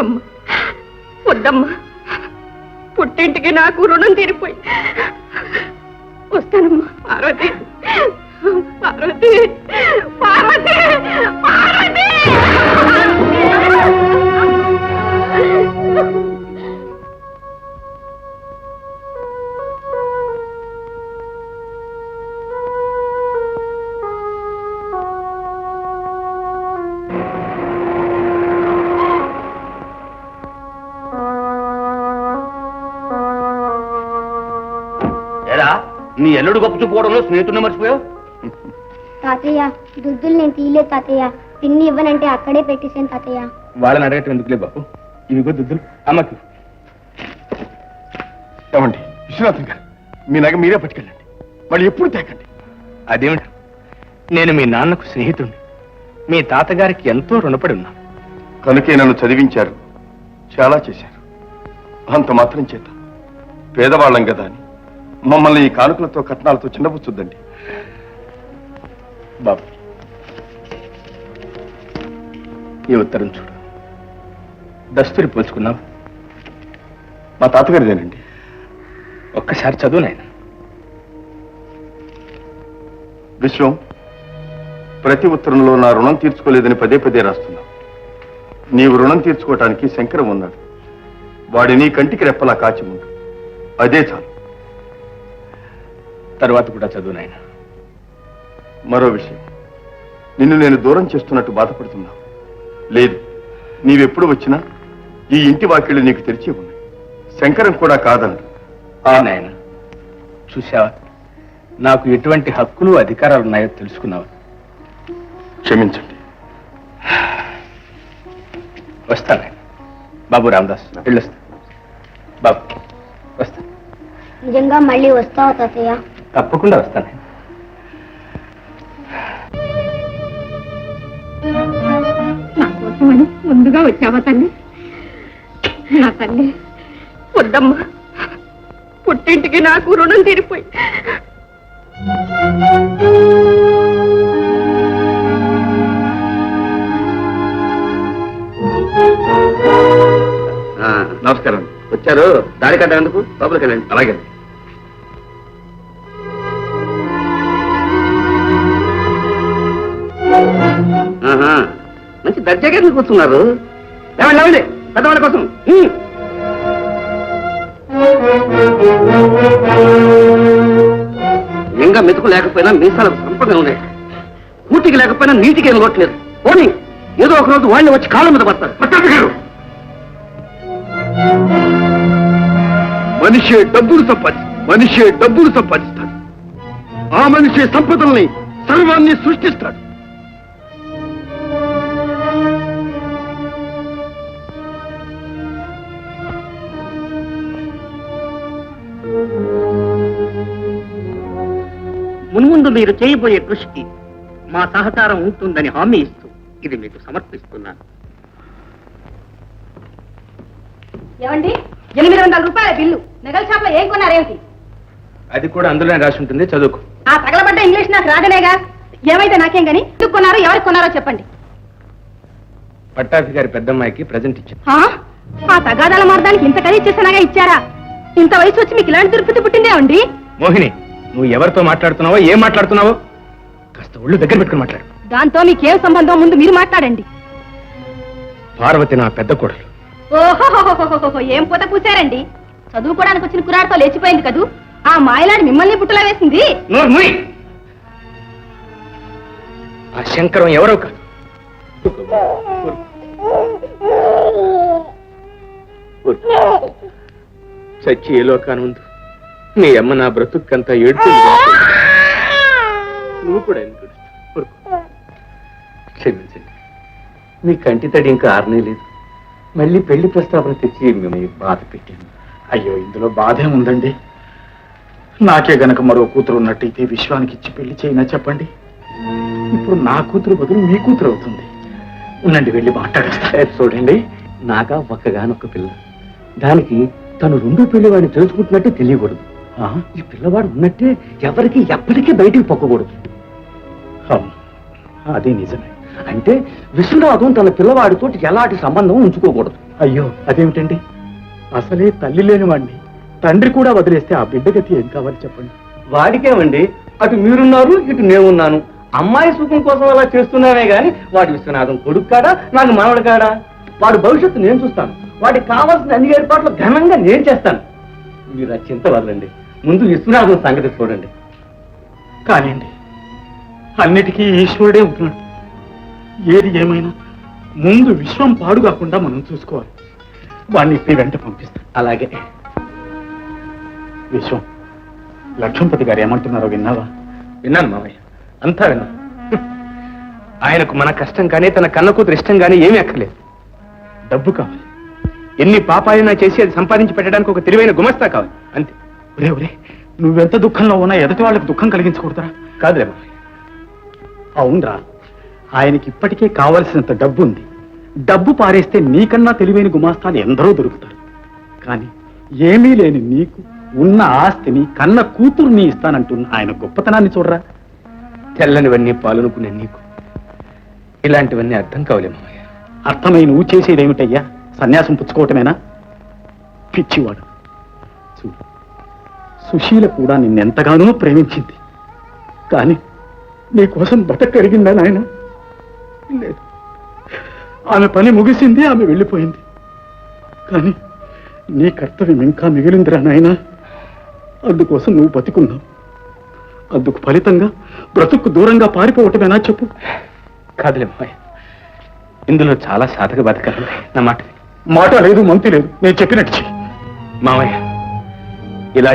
చెప్పమ్మా వద్దమ్మా. పుట్టింటికి నాకు రుణం తీరిపోయి. వస్తానమ్మా. పార్వతి. పార్వతి. పార్వతి. పార్వతి. నీ ఎల్లుడు గొప్ప చూపుకోవడంలో స్నేహితుడిని మర్చిపోయావు? తాతయ్య దుద్దులు నేను తీయలేదు తాతయ్య. పిన్ని ఇవ్వనంటే అక్కడే పెట్టేశాను తాతయ్య. వాళ్ళని అడగటం ఎందుకులే బాబు ఇవిగో దుద్దులు. అమ్మకి. ఏమండి విశ్వనాథం గారు మీ నగ మీరే పట్టుకెళ్ళండి. మళ్ళీ ఎప్పుడు తేకండి. అదేమిటి? నేను మీ నాన్నకు స్నేహితుడిని మీ తాతగారికి ఎంతో రుణపడి ఉన్నా. కనుకే నన్ను చదివించారు. చాలా చేశారు. అంత మాత్రం చేత. పేదవాళ్ళం కదా అని. మమ్మల్ని ఈ కానుకలతో కట్నాలతో చిన్నపుచ్చుద్దండి బాబు ఈ ఉత్తరం చూడు. దస్తురి పోల్చుకున్నాం మా తాతగారిదేనండి. ఒక్కసారి చదువు నాయన. విశ్వం ప్రతి ఉత్తరంలో నా రుణం తీర్చుకోలేదని పదే పదే రాస్తున్నా నీవు రుణం తీర్చుకోవటానికి శంకరం ఉన్నాడు. వాడిని కంటికి రెప్పలా కాచి ఉండు. అదే చాలు. తర్వాత కూడా చదువు నాయన. మరో విషయం. నిన్ను నేను దూరం చేస్తున్నట్టు బాధపడుతున్నా లేదు నీవెప్పుడు వచ్చినా ఈ ఇంటి వాకిళ్ళు నీకు తెరిచి ఉన్నాయి. శంకరం కూడా కాదన్నాడు ఆ నాయన చూసావా నాకు ఎటువంటి హక్కులు అధికారాలు ఉన్నాయో తెలుసుకున్నావా? క్షమించండి. వస్తాను నాయన. బాబు రామదాస్ వెళ్ళొస్తా. బాబు వస్తా. నిజంగా మళ్ళీ వస్తావా తాతయ్య? తప్పకుండా వస్తాను. కోసమని ముందుగా వచ్చావా తల్లి? నా తల్లి వద్దమ్మా. పుట్టింటికి నాకు రుణం తీరిపోయి. నమస్కారం. వచ్చారు. దారి కట్టేందుకు లోపలికి వెళ్ళండి. అలాగే. మంచి దర్జాగా కూర్చున్నారు? లేవండి లేవండి పెద్దవాళ్ళ కోసం. ఇంకా మెతుకు లేకపోయినా మీసాలకు సంపద ఉన్నాయి. కూటికి లేకపోయినా నీటికి ఏం కొట్టలేదు పోనీ ఏదో ఒక రోజు వాళ్ళు వచ్చి కాళ్ళ మీద పడతారు. మనిషి డబ్బులు సంపాది మనిషి డబ్బులు సంపాదిస్తాడు. ఆ మనిషి సంపదల్ని సర్వాన్ని సృష్టిస్తాడు. మున్ముందు మీరు చేయబోయే కృషికి మా సహకారం ఉంటుందని హామీ ఇస్తూ ఇది మీకు సమర్పిస్తున్నాను. ఏమండి? ఎనిమిది వందల రూపాయల బిల్లు. నగల షాప్లో ఏం కొన్నారేమిటి అది కూడా అందులోనే రాసి ఉంటుంది చదువుకు. ఆ తగలబడ్డ ఇంగ్లీష్ నాకు రాదనేగా? ఏమైతే నాకేం గాని? ఎందుకు కొన్నారో ఎవరికి కొన్నారో చెప్పండి. పట్టాభి గారి పెద్దమ్మాయికి ప్రజెంట్ ఇచ్చాను. ఆ? ఆ తగాదాల మార్గానికి ఇంత ఖరీదు చేసినాగా ఇచ్చారా? ఇంత వయసు వచ్చి మీకు ఇలాంటి దుర్పతి పుట్టిందే అండి మోహిని నువ్వు ఎవరితో మాట్లాడుతున్నావో ఏం మాట్లాడుతున్నావో కాస్త ఒళ్ళు దగ్గర పెట్టుకుని మాట్లాడు. దాంతో మీకేం సంబంధం? ముందు మీరు మాట్లాడండి. పార్వతి నా పెద్ద కోడలు. ఓహో ఏం పూత పూసారండి? చదువుకోవడానికి వచ్చిన కురాడతో లేచిపోయింది కదూ? ఆ మాయలాడి మిమ్మల్ని పుట్టలో వేసింది? నోరు మూయ్. ఆ శంకరం ఎవరో కాదు. చచ్చి ఏ లోకాను ఉంది నీ అమ్మ నా బ్రతుక్కంతా ఏడుతుంది. నువ్వు కూడా. క్షమించండి. మీ కంటి తడి ఇంకా ఆరనే లేదు. మళ్ళీ పెళ్ళి ప్రస్తావన తెచ్చి మిమ్మల్ని బాధ పెట్టాను. అయ్యో ఇందులో బాధే ఉందండి. నాకే గనక మరో కూతురు ఉన్నట్టయితే విశ్వానికి ఇచ్చి పెళ్ళి చేయినా చెప్పండి? ఇప్పుడు నా కూతురు బదులు మీ కూతురు అవుతుంది. ఉండండి వెళ్ళి మాట్లాడేస్తా. చూడండి నాగా ఒక్కగానొక్క పిల్ల. దానికి తను రెండో పిల్లవాడిని తెలుసుకుంటున్నట్టే తెలియకూడదు? ఈ పిల్లవాడు ఉన్నట్టే ఎవరికి ఎప్పటికీ బయటికి పొక్కకూడదు. అదే నిజమే. అంటే విశ్వనాథం తన పిల్లవాడితో ఎలాంటి సంబంధం ఉంచుకోకూడదు. అయ్యో అదేమిటండి? అసలే తల్లి లేని వాణ్ణి తండ్రి కూడా వదిలేస్తే ఆ బిడ్డ గతి ఏం కావాలి చెప్పండి? వాడికేమండి? అటు మీరున్నారు ఇటు నేనున్నాను. అమ్మాయి సుఖం కోసం అలా చేస్తున్నానే గాని వాడి విశ్వనాథం కొడుకు కాడా నాకు మనవడు కాడా? వాడి భవిష్యత్తు నేను చూస్తాను. వాడికి కావాల్సిన అన్ని ఏర్పాట్లు ఘనంగా నేను చేస్తాను. మీరు ఆ చింత వదలండి ముందు విశ్వనాథం సంగతి చూడండి. కానివ్వండి అన్నిటికీ ఈశ్వరుడే ఉంటున్నాడు. ఏది ఏమైనా ముందు విశ్వం పాడు కాకుండా మనం చూసుకోవాలి. వాడిని ఇప్పి వెంట పంపిస్తాం అలాగే. విశ్వం లక్ష్మణపతి గారు ఏమంటున్నారో విన్నావా? విన్నాను మామయ్య అంతా విన్నాను. ఆయనకు మన కష్టం కానీ తన కన్న కూతురు ఇష్టం కానీ ఏమీ అక్కర్లేదు. డబ్బు కావాలి. ఎన్ని పాపాలైనా చేసి అది సంపాదించి పెట్టడానికి ఒక తెలివైన గుమస్తా కావాలి. ఒరే ఒరే నువ్వెంత దుఃఖంలో ఉన్నా ఎదుటి వాళ్ళకి దుఃఖం కలిగించకూడదురా. కాదులే అవునరా ఆయనకి ఇప్పటికే కావలసినంత డబ్బు ఉంది డబ్బు పారేస్తే నీకన్నా తెలివైన గుమాస్తాలు ఎందరో దొరుకుతారు. కానీ ఏమీ లేని నీకు ఉన్న ఆస్తిని కన్న కూతుర్ని ఇస్తానంటున్న ఆయన గొప్పతనాన్ని చూడరా. తెల్లనివన్నీ పాలనుకునే నీకు. ఇలాంటివన్నీ అర్థం కావలే మామయ్య. అర్థమై నువ్వు చేసేదేమిటయ్యా? సన్యాసం పుచ్చుకోవటమేనా? పిచ్చివాడు. సుశీల కూడా నిన్నెంతగానో ప్రేమించింది. కానీ నీకోసం బతకరిగిందా నాయన? లేదు. ఆమె పని ముగిసింది ఆమె వెళ్ళిపోయింది. కానీ నీ కర్తవ్యం ఇంకా మిగిలిందిరా నాయన. అందుకోసం నువ్వు బతికున్నావు. అందుకు ఫలితంగా బ్రతుకు దూరంగా పారిపోవటమేనా చెప్పు. కాదులే మామయ్య ఇందులో చాలా సాధక బతకాలి నా మాట మాట లేదు మంతి లేదు. నేను చెప్పినట్టు మామయ్య